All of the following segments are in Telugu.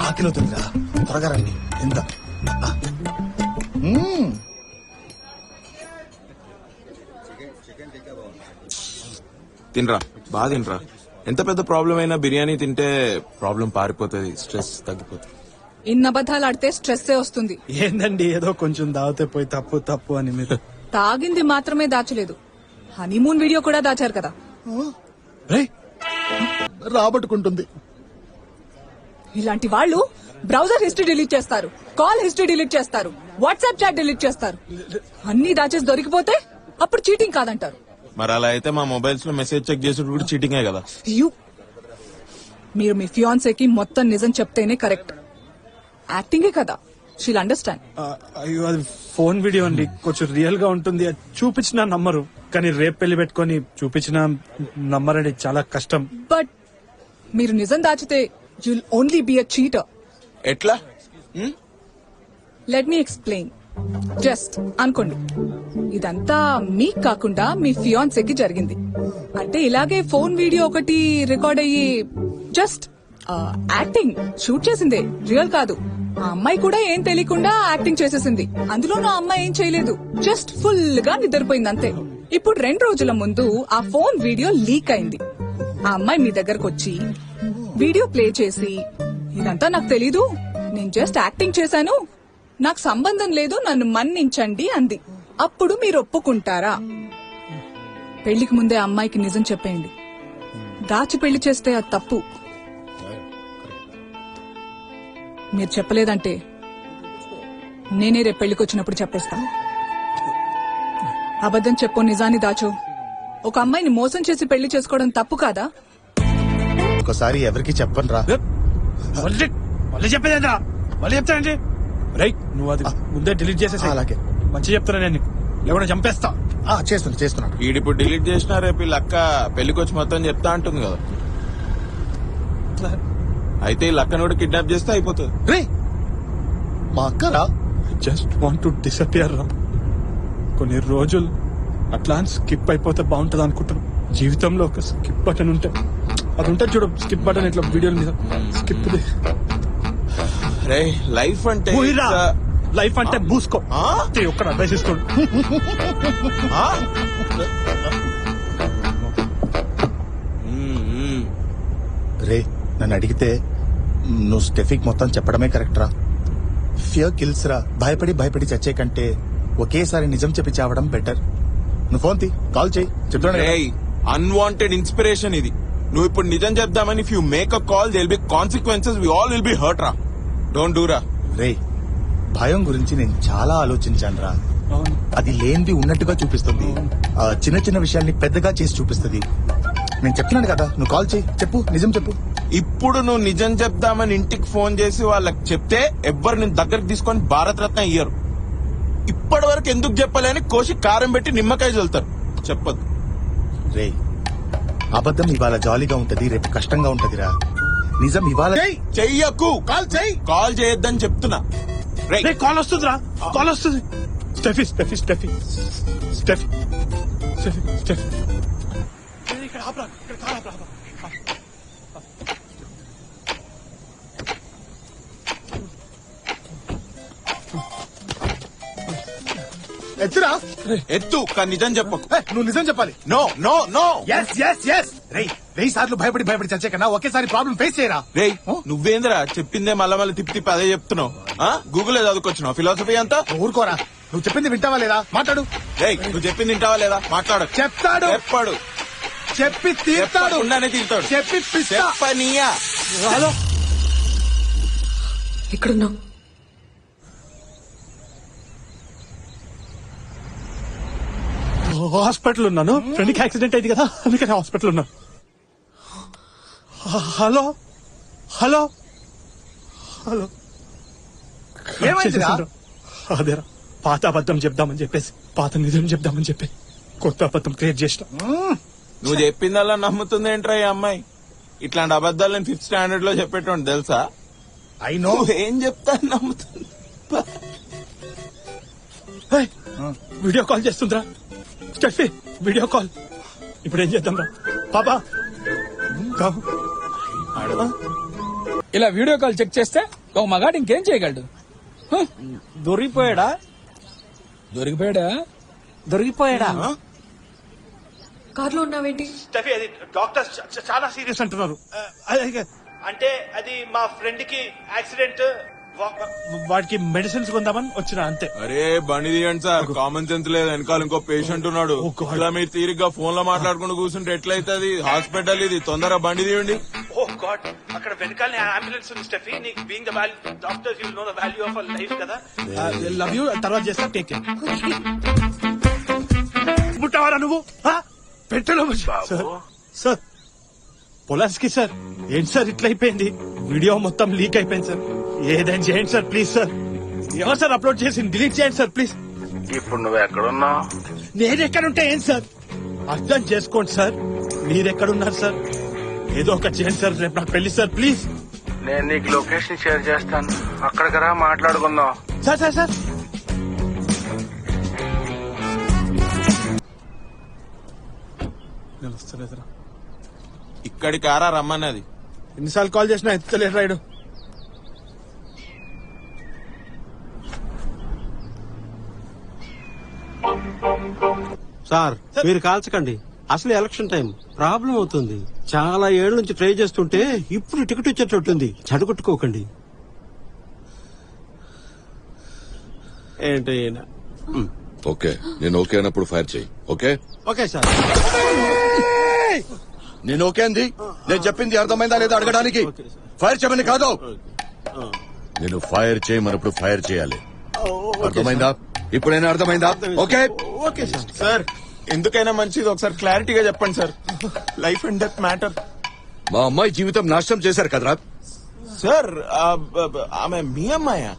ఆకలి అవుతుందిరా త్వరగా రండి. ఎంత. తినరా? బాగా తినరా? ఎంత పెద్ద ప్రాబ్లం అయినా బిర్యానీ తింటే ప్రాబ్లం పారిపోతుంది స్ట్రెస్ తగ్గిపోతుంది. ఇన్ని అబద్ధాలు ఆడితే స్ట్రెస్ వస్తుంది. ఏందండి ఏదో కొంచెం దాగితే పోయి తప్పు తప్పు అని మీరు తాగింది మాత్రమే దాచలేదు. హనీమూన్ వీడియో కూడా దాచారు కదా. రాబట్టుకుంటుంది. ఇలాంటి వాళ్ళు బ్రౌజర్ హిస్టరీ డిలీట్ చేస్తారు కాల్ హిస్టరీ డిలీట్ చేస్తారు వాట్సాప్ చాట్ డిలీట్ చేస్తారు. అన్ని దాచేసి దొరికిపోతే అప్పుడు చీటింగ్ కాదంటారు. మరి అలా అయితే మా మొబైల్స్లో మెసేజ్ చెక్ చేసేది కూడా చీటింగే కదా. యు మీరు మీ ఫియాన్సేకి మొత్తం నిజం చెప్తేనే కరెక్ట్. యాక్టింగే కదా. She'll understand. అయ్యో అది ఫోన్ వీడియో అండి. కొంచెం రియల్గా ఉంటుంది. అది చూపించిన నమ్మరు. కానీ రేపు పెళ్ళి పెట్టుకొని చూపించిన నమ్మరండి చాలా కష్టం. బట్ మీరు నిజం దాచితే you'll only be a cheater ఎట్లా? లెట్ మీ ఎక్స్ప్లెయిన్ జస్ట్ అనుకోండి. ఇదంతా మీకు కాకుండా మీ ఫియాన్సేకి జరిగింది. అంటే ఇలాగే ఫోన్ వీడియో ఒకటి రికార్డ్ అయ్యి జస్ట్ యాక్టింగ్ షూట్ చేసిందే. రియల్ కాదు. ఆ అమ్మాయి కూడా ఏం తెలియకుండా యాక్టింగ్ చేసేసింది. అందులో నా అమ్మాయి ఏం చేయలేదు. జస్ట్ ఫుల్గా నిద్రపోయింది అంతే. ఇప్పుడు రెండు రోజుల ముందు ఆ ఫోన్ వీడియో లీక్ అయింది. ఆ అమ్మాయి మీ దగ్గరకు వచ్చి వీడియో ప్లే చేసి. ఇదంతా నాకు తెలీదు. నేను జస్ట్ యాక్టింగ్ చేశాను. నాకు సంబంధం లేదు నన్ను మన్నించండి అంది. అప్పుడు మీరు ఒప్పుకుంటారా? పెళ్ళికి ముందే అమ్మాయికి నిజం చెప్పేయండి. దాచి పెళ్ళి చేస్తే అది తప్పు. మీరు చెప్పలేదంటే నేనే రేపు పెళ్ళికొచ్చినప్పుడు వచ్చినప్పుడు అబద్ధం చెప్పు నిజాన్ని దాచు. ఒక అమ్మాయిని మోసం చేసి పెళ్ళి చేసుకోవడం తప్పు కాదా? ఒకసారి ఎవరికి చెప్పను రా మళ్ళీ? మళ్ళీ మళ్ళీ చెప్తానండి. రైట్ నువ్వు అది ముందే డిలీట్ చేసేసి అలాగే. మంచి చెప్తున్నా నేను. లేకుండా చంపేస్తా. ఆ, చేస్తున్నా చేస్తున్నాడు. ఈడిప్పుడు డిలీట్ చేసినా రేపు ఈ లక్క పెళ్ళికి వచ్చి మొత్తం చెప్తా అంటుంది కదా. అయితే ఈ లక్కను కూడా కిడ్నాప్ చేస్తే అయిపోతుంది. రే! మా అక్కరా జస్ట్ వాంట్ టు డిసపియర్ రా. కొన్ని రోజులు అట్లా స్కిప్ అయిపోతే బాగుంటది అనుకుంటున్నాను జీవితంలో ఒక స్కిప్ బటన్ ఉంటే అది ఉంటుంది చూడు స్కిప్ బటన్ ఇట్లా వీడియోల మీద స్కిప్ రే లైఫ్ అంటే లైఫ్ అంటే బూసుకో? ఒక్కడ అడ్వైస్ ఇస్తాడు. రే నన్ను అడిగితే నువ్వు స్టెఫిక్ మొత్తం చెప్పడమే కరెక్ట్ రా. ఫియర్ కిల్స్ రా. భయపడి భయపడి చచ్చే కంటే ఒకేసారి నిజం చెప్పి చావడం బెటర్ నువ్వు ఫోన్ తీ కాల్ చేయి. చెప్తాను రేయ్ అన్వాంటెడ్ ఇన్స్పిరేషన్ ఇది. నువ్వు ఇప్పుడు నిజం చెప్దామని if you make a call there'll be consequences we all will be hurt రా. డోంట్ డూ రా. రే భయం గురించి నేను చాలా ఆలోచించాను రా. అది లేనిది ఉన్నట్టుగా చూపిస్తుంది. ఆ, చిన్న చిన్న విషయాల్ని పెద్దగా చేసి చూపిస్తుంది. నేను చెప్తున్నాను కదా నువ్వు కాల్ చేయి. చెప్పు నిజం చెప్పు. ఇప్పుడు నువ్వు నిజం చెప్దామని ఇంటికి ఫోన్ చేసి వాళ్ళకి చెప్తే ఎవ్వరు నేను దగ్గరికి తీసుకొని భారత రత్న ఇయ్యరు ఇప్పటి వరకు ఎందుకు చెప్పలేని కోసి కారం పెట్టి నిమ్మకాయ చల్లుతారు. చెప్పదు రే అబద్ధం ఇవాళ జాలీగా ఉంటది రేపు కష్టంగా ఉంటదిరా. నిజం ఇవాళ చెయ్యకు. కాల్ చెయ్యి. కాల్ చేయొద్దని చెప్తున్నా. కాల్ వస్తుందిరా. కాల్ వస్తుంది. Steffi Steffi Steffi. Steffi Steffi. Steffi ఇక్కడ ఆపరా ఇక్కడ కాల్ ఆపరా. ఎత్తురా. ఎత్తు కానీ నిజం చెప్పకు. నువ్వు నిజం చెప్పాలి. No no no yes yes yes రేయ్ వెయ్యి సార్లు భయపడి భయపడి చచ్చే కన్నా ఒకేసారి ప్రాబ్లం ఫేస్ చేయరా? రేయ్ నువ్వేంద్రా చెప్పిందే మళ్ళా మళ్ళీ తిప్పి తిప్పి అదే చెప్తున్నావు? ఆ? గూగుల్ చదువుకొచ్చినావు? ఫిలాసఫీ అంతా? ఊరుకోరా. నువ్వు చెప్పింది వింటావా లేదా? మాట్లాడు. రేయ్ నువ్వు చెప్పింది తింటావా లేదా? మాట్లాడు. చెప్తాడు. చెప్పాడు. చెప్పి తీర్తాడు. చెప్పకుండానే తింటాడు చెప్పి పిస్తా. చెప్పనీయా. హలో. ఎక్కడున్నావు హాస్పిటల్ ఉన్నాను. ఫ్రెండ్కి యాక్సిడెంట్ అయింది కదా అందుకని హాస్పిటల్ ఉన్నా. హ- హలో? హలో? హలో? అదేరా పాత అబద్ధం చెప్దామని చెప్పేసి పాత నిజం చెప్దామని చెప్పి కొత్త అబద్ధం క్రియేట్ చేసిన. నువ్వు చెప్పిందల్లా నమ్ముతుంది ఏంట్రా ఈ అమ్మాయి? ఇట్లాంటి అబద్ధాలు నేను ఫిఫ్త్ స్టాండర్డ్లో చెప్పేటోండి తెలుసా? I know. ఏం చెప్తా నమ్ముతుంది? వీడియో కాల్ చేస్తుందిరా. స్టెఫీ వీడియో కాల్ ఇప్పుడు ఏం చేద్దాం రా. పాపా. ఇలా వీడియో కాల్ చెక్ చేస్తే ఒక మగాడు ఇంకేం చేయగలడు? దొరికిపోయాడా? దొరికిపోయాడా? దొరికిపోయాడా? కార్లో ఉన్నావేంటి? స్టెఫీ అది చ- చాలా సీరియస్ అంటున్నారు. అంటే అది మా ఫ్రెండ్కి యాక్సిడెంట్ వాడికి మెడిసిన్స్ కొందామని వచ్చిన అంతే. అరే బండి తీయండి సార్. కామన్ సెన్స్ లేదు. వెనకాల ఇంకో పేషెంట్ ఉన్నాడు. Oh, God. ఇలా మీరు తీరిగ్గా ఫోన్లో మాట్లాడుకుంటూ కూర్చుంటే ఎట్లయితుంది? హాస్పిటల్ ఇది. తొందరగా బండి తీయండి. ఓ గాడ్ అక్కడ వెనకాల అంబులెన్స్ ఉంది స్టెఫీ. నీకు being the value doctors you know the value of life కదా. లవ్ యూ తర్వాత చేస్తా టేక్ కేర్ ముట్టావారా నువ్వు? పెట్టలో సార్ సార్ పొలాస్కి సార్. ఏంటి సార్ ఇట్లా అయిపోయింది? వీడియో మొత్తం లీక్ అయిపోయింది సార్. ఏదైనా చేయండి సార్ ప్లీజ్ సార్. ఎవరు సార్ అప్లోడ్ చేసి డిలీట్ చేయండి సార్ ప్లీజ్. ఇప్పుడు నువ్వు ఎక్కడున్నావు? నేను ఎక్కడుంటే ఏం సార్? అర్థం చేసుకోండి సార్. మీరు ఎక్కడున్నారు సార్? ఏదో ఒక చేయండి సార్ రేపు నాకు పెళ్ళి సార్ ప్లీజ్. నేను నీకు లొకేషన్ షేర్ చేస్తాను. అక్కడికి రా మాట్లాడుకుందాం. Sir sir sir. నేను వస్తలేదురా. ఇక్కడికి ఆరా రమ్మన్నది. ఎన్నిసార్లు కాల్ చేసినా ఎత్తలేడు రాయుడు. సార్ మీరు కాల్చకండి. అసలు ఎలక్షన్ టైం. ప్రాబ్లం అవుతుంది. చాలా ఏళ్ళ నుంచి ట్రై చేస్తుంటే ఇప్పుడు టికెట్ వచ్చేటట్టుంది. చెడగొట్టుకోకండి. ఏంటి ఈయన? ఓకే. నేను ఓకే అన్నప్పుడు ఫైర్ చేయి. ఓకే? Okay sir. నేను ఓకే అంది నేను చెప్పింది అర్థమైందా లేదా అడగడానికి? ఫైర్ చేయమని కాదు. నేను ఫైర్ చేయమన్నప్పుడు ఫైర్ చేయాలి. అర్థమైందా? ఇప్పుడైనా అర్థమైందా? ఓకే? Okay sir. సార్ ఎందుకైనా మంచిది. ఒకసారి క్లారిటీగా చెప్పండి sir. Life and death matter మా అమ్మాయి జీవితం నాశనం చేశారు కదరా? సార్ ఆమె మీ అమ్మాయా?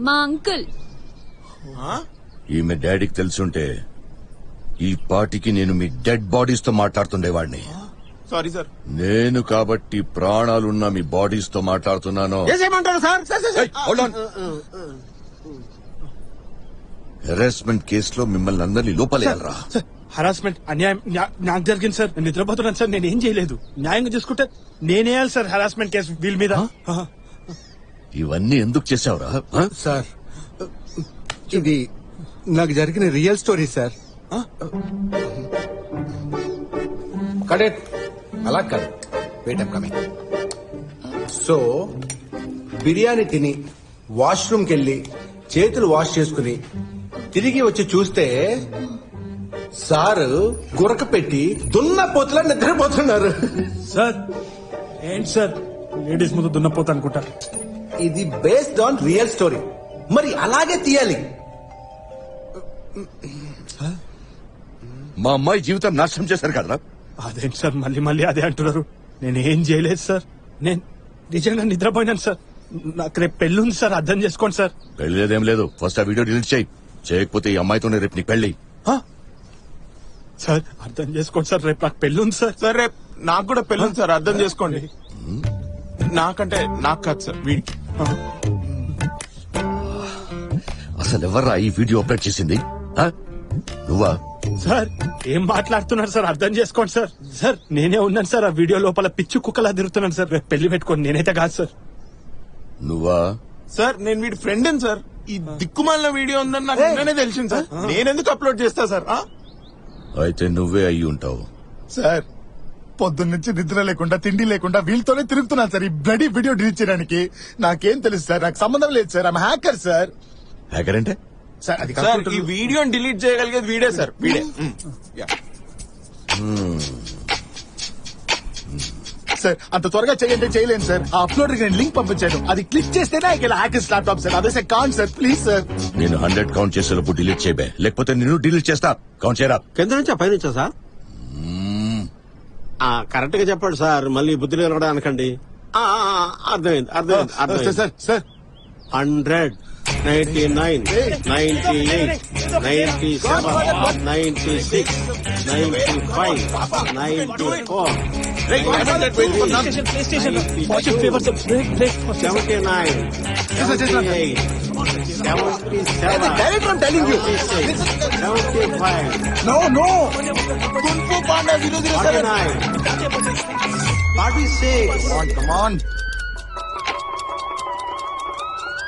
మా అంకుల్. ఆ? ఈమె డాడీకి తెలుసుంటే ఈ పాటికి నేను మీ డెడ్ బాడీస్తో మాట్లాడుతుండేవాడిని సారీ సార్. నేను కాబట్టి ప్రాణాలున్న మీ బాడీస్తో మాట్లాడుతున్నాను ఏమంటారు సార్. హెరాస్మెంట్ కేసులో మిమ్మల్ని అందరినీ లోపలేయాలరా. సార్ హరాస్మెంట్ అన్యాయం నాకు జరిగింది సార్. నేను నిద్రపోతున్నాను సార్. నేను ఏం చేయలేదు. న్యాయంగా చూసుకుంటే నేనేయాలి సార్ హరాస్మెంట్ కేసు వీళ్ళ మీద. ఇవన్నీ ఎందుకు చేసావురా? సార్ ఇది నాకు జరిగిన రియల్ స్టోరీ సార్. కడెట్. అలా కాదు. Wait I'm coming so biryani తిని వాష్రూమ్కి వెళ్ళి చేతులు వాష్ చేసుకుని తిరిగి వచ్చి చూస్తే సారు గురక పెట్టి దున్న పోతులా నిద్రపోతున్నారు. సార్ ఏంటి సార్? లేడీస్ ముందు దున్నపోతా అనుకుంటారు ఇది బేస్డ్ ఆన్ రియల్ స్టోరీ. మరి అలాగే తీయాలి. మా అమ్మాయి జీవితం నాశనం చేశారు కదరా? అదేంటి సార్ మళ్ళీ మళ్ళీ అదే అంటున్నారు. నేను ఏం చేయలేదు సార్. నేను నిజంగా నిద్రపోయినాను సార్. నాకు రేపు పెళ్ళి ఉంది సార్ అర్థం చేసుకోండి సార్. పెళ్ళి లేదేం. లేదు ఫస్ట్ ఆ వీడియో డిలీట్ చేయి. చేయకపోతే ఈ అమ్మాయితోనే రేపు నీకు పెళ్ళి ఆ? సార్ అర్థం చేసుకోండి సార్ రేపు నాకు పెళ్ళి ఉంది సార్. సార్ రేపు నాకు కూడా పెళ్ళి ఉంది సార్ అర్థం చేసుకోండి. నాకంటే నాకు కాదు సార్ వీడికి. అసలు ఎవర్రా ఈ వీడియో అప్లోడ్ చేసింది? ఆ? నువ్వా? సార్ ఏం మాట్లాడుతున్నారు సార్? అర్థం చేసుకోండి సార్. సార్ నేనే ఉన్నాను సార్. ఆ వీడియో లోపల పిచ్చి కుక్కలా తిరుగుతున్నాను సార్. రేపు పెళ్ళి పెట్టుకోండి. నేనైతే కాదు సార్. నువ్వా? సార్ నేను వీడి ఫ్రెండ్ సార్. ఈ దిక్కుమాలిన వీడియో ఉందని నాకు నిన్ననే తెలిసింది సార్. నేనెందుకు అప్లోడ్ చేస్తా సార్? ఆ? అయితే నువ్వే అయి ఉంటావు. సార్ పొద్దున్నుంచి నిద్ర లేకుండా తిండి లేకుండా వీళ్ళతోనే తిరుగుతున్నాను సార్. ఈ బ్లడీ వీడియో డిలీట్ చేయడానికి నాకేం తెలుసు సార్? నాకు సంబంధం లేదు సార్. ఆమె హ్యాకర్ సార్. హ్యాకర్ అంటే? సార్ అది సార్ ఈ వీడియోని డిలీట్ చేయగలిగేది వీడే సార్ వీడే. మ్. యా. సార్ అంత త్వరగా చేయండి చేయలేను సార్ ఆ అప్లోడ్ నేను లింక్ పంపించాను. అది క్లిక్ చేస్తేనే ఇక్కడ హ్యాకర్స్ ల్యాప్టాప్ సార్ అదే సార్ కాన్ సార్ ప్లీజ్ సార్ నేను హండ్రెడ్ కౌంట్ చేసేటప్పుడు డిలీట్ చేయబే. లేకపోతే నేను డిలీట్ చేస్తా. కౌంట్ చేయరా? కింద నుంచా? పైనుంచా సార్ ఆ, కరెక్ట్గా చెప్పండి సార్ మళ్ళీ బుద్ధి కూడా అనకండి. ఆ, ఆ, ఆ, అర్థమైంది అర్థమైంది సార్ అర్థమైంది. Sir sir hundred. Ninety nine ninety eight ninety seven ninety six ninety five ninety four seventy nine seventy eight seventy seven. Seventy five no forty nine forty six